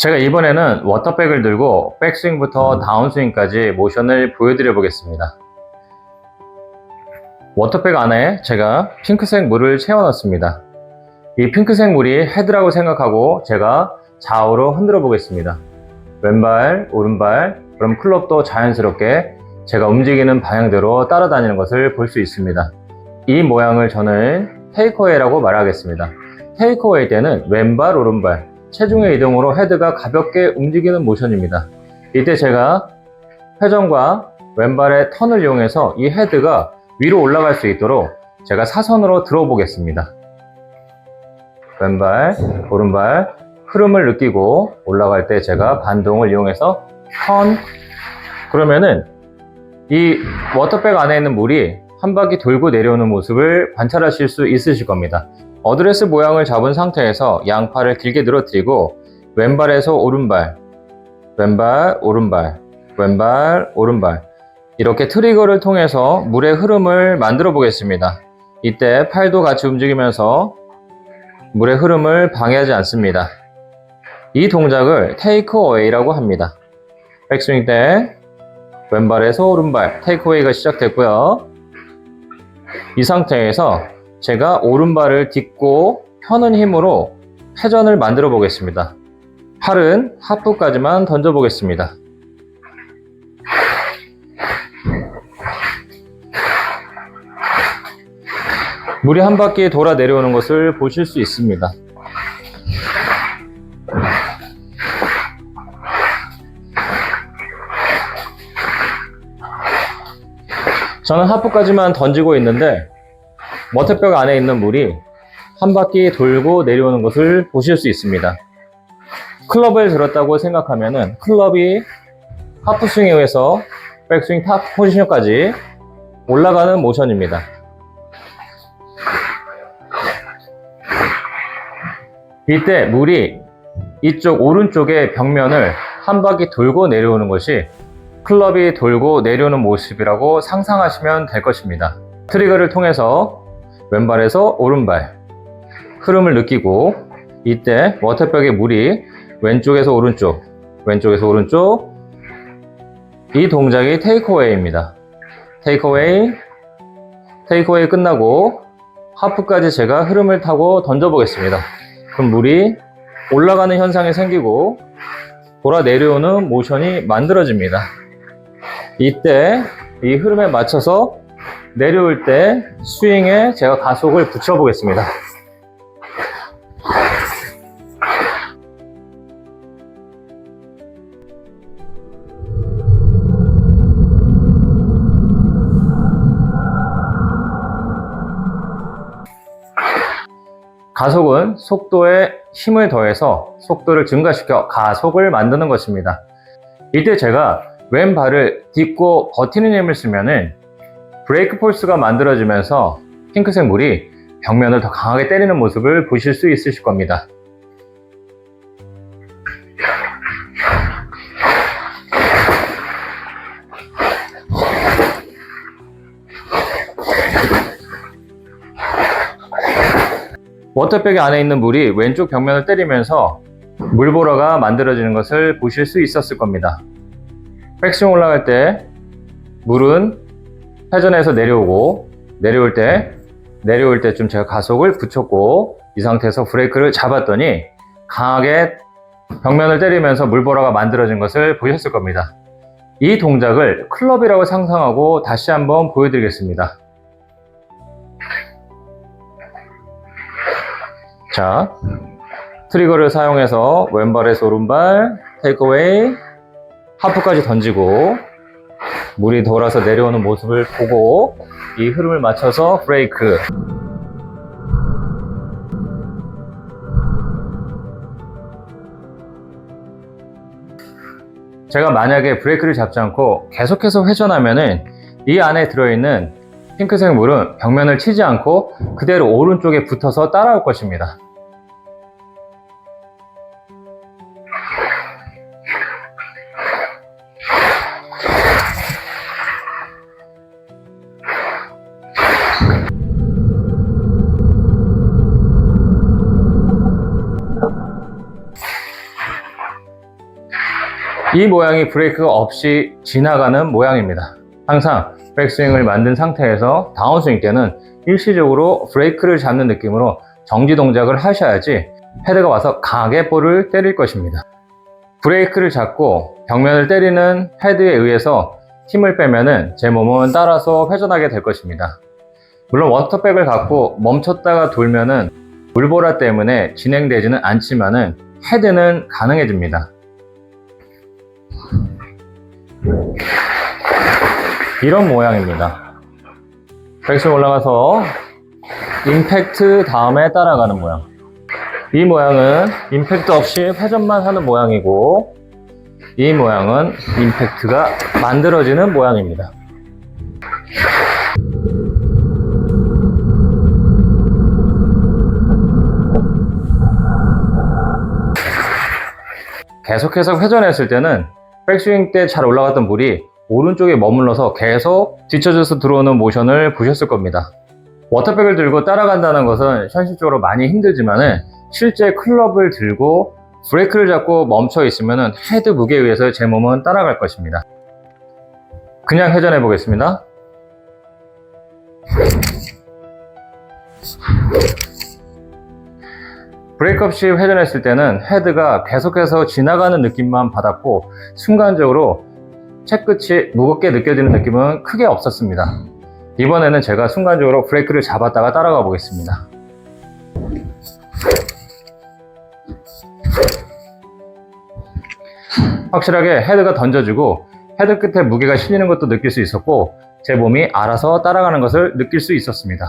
제가 이번에는 워터백을 들고 백스윙부터 다운스윙까지 모션을 보여드려 보겠습니다. 워터백 안에 제가 핑크색 물을 채워놨습니다. 이 핑크색 물이 헤드라고 생각하고 제가 좌우로 흔들어 보겠습니다. 왼발, 오른발, 그럼 클럽도 자연스럽게 제가 움직이는 방향대로 따라다니는 것을 볼 수 있습니다. 이 모양을 저는 테이크어웨이라고 말하겠습니다. 테이크어웨이 때는 왼발, 오른발, 체중의 이동으로 헤드가 가볍게 움직이는 모션입니다. 이때 제가 회전과 왼발의 턴을 이용해서 이 헤드가 위로 올라갈 수 있도록 제가 사선으로 들어보겠습니다. 왼발, 오른발, 흐름을 느끼고 올라갈 때 제가 반동을 이용해서 턴 그러면은 이 워터백 안에 있는 물이 한 바퀴 돌고 내려오는 모습을 관찰하실 수 있으실 겁니다. 어드레스 모양을 잡은 상태에서 양팔을 길게 늘어뜨리고 왼발에서 오른발, 왼발, 오른발, 왼발, 오른발 이렇게 트리거를 통해서 물의 흐름을 만들어 보겠습니다. 이때 팔도 같이 움직이면서 물의 흐름을 방해하지 않습니다. 이 동작을 테이크 어웨이라고 합니다. 백스윙 때 왼발에서 오른발 테이크 어웨이가 시작됐고요. 이 상태에서 제가 오른발을 딛고 펴는 힘으로 회전을 만들어 보겠습니다. 팔은 하프까지만 던져 보겠습니다. 물이 한 바퀴 돌아 내려오는 것을 보실 수 있습니다. 저는 하프까지만 던지고 있는데 머태뼈 안에 있는 물이 한 바퀴 돌고 내려오는 것을 보실 수 있습니다. 클럽을 들었다고 생각하면은 클럽이 하프 스윙에 의해서 백스윙 탑 포지션까지 올라가는 모션입니다. 이때 물이 이쪽 오른쪽의 벽면을 한 바퀴 돌고 내려오는 것이 클럽이 돌고 내려오는 모습이라고 상상하시면 될 것입니다. 트리거를 통해서 왼발에서 오른발 흐름을 느끼고 이때 워터백의 물이 왼쪽에서 오른쪽 왼쪽에서 오른쪽 이 동작이 테이크어웨이입니다. 테이크어웨이 테이크어웨이 끝나고 하프까지 제가 흐름을 타고 던져 보겠습니다. 그럼 물이 올라가는 현상이 생기고 돌아 내려오는 모션이 만들어집니다. 이때 이 흐름에 맞춰서 내려올 때 스윙에 제가 가속을 붙여 보겠습니다. 가속은 속도에 힘을 더해서 속도를 증가시켜 가속을 만드는 것입니다. 이때 제가 왼발을 딛고 버티는 힘을 쓰면은 브레이크 폴스가 만들어지면서 핑크색 물이 벽면을 더 강하게 때리는 모습을 보실 수 있으실 겁니다. 워터백의 안에 있는 물이 왼쪽 벽면을 때리면서 물보라가 만들어지는 것을 보실 수 있었을 겁니다. 백스윙 올라갈 때 물은 회전해서 내려오고 내려올 때 내려올 때쯤 제가 가속을 붙였고 이 상태에서 브레이크를 잡았더니 강하게 벽면을 때리면서 물보라가 만들어진 것을 보셨을 겁니다. 이 동작을 클럽이라고 상상하고 다시 한번 보여드리겠습니다. 자, 트리거를 사용해서 왼발에서 오른발, 테이크어웨이, 하프까지 던지고 물이 돌아서 내려오는 모습을 보고 이 흐름을 맞춰서 브레이크 제가 만약에 브레이크를 잡지 않고 계속해서 회전하면은 이 안에 들어있는 핑크색 물은 벽면을 치지 않고 그대로 오른쪽에 붙어서 따라올 것입니다. 이 모양이 브레이크가 없이 지나가는 모양입니다. 항상 백스윙을 만든 상태에서 다운스윙 때는 일시적으로 브레이크를 잡는 느낌으로 정지 동작을 하셔야지 헤드가 와서 강하게 볼을 때릴 것입니다. 브레이크를 잡고 벽면을 때리는 헤드에 의해서 힘을 빼면은 제 몸은 따라서 회전하게 될 것입니다. 물론 워터백을 갖고 멈췄다가 돌면은 물보라 때문에 진행되지는 않지만은 헤드는 가능해집니다. 이런 모양입니다. 백스윙 올라가서 임팩트 다음에 따라가는 모양. 이 모양은 임팩트 없이 회전만 하는 모양이고 이 모양은 임팩트가 만들어지는 모양입니다. 계속해서 회전했을 때는 백스윙 때 잘 올라갔던 볼이 오른쪽에 머물러서 계속 뒤쳐져서 들어오는 모션을 보셨을 겁니다. 워터백을 들고 따라간다는 것은 현실적으로 많이 힘들지만은 실제 클럽을 들고 브레이크를 잡고 멈춰 있으면 헤드 무게에 의해서 제 몸은 따라갈 것입니다. 그냥 회전해 보겠습니다. 브레이크 없이 회전했을 때는 헤드가 계속해서 지나가는 느낌만 받았고 순간적으로 채끝이 무겁게 느껴지는 느낌은 크게 없었습니다. 이번에는 제가 순간적으로 브레이크를 잡았다가 따라가 보겠습니다. 확실하게 헤드가 던져지고 헤드 끝에 무게가 실리는 것도 느낄 수 있었고 제 몸이 알아서 따라가는 것을 느낄 수 있었습니다.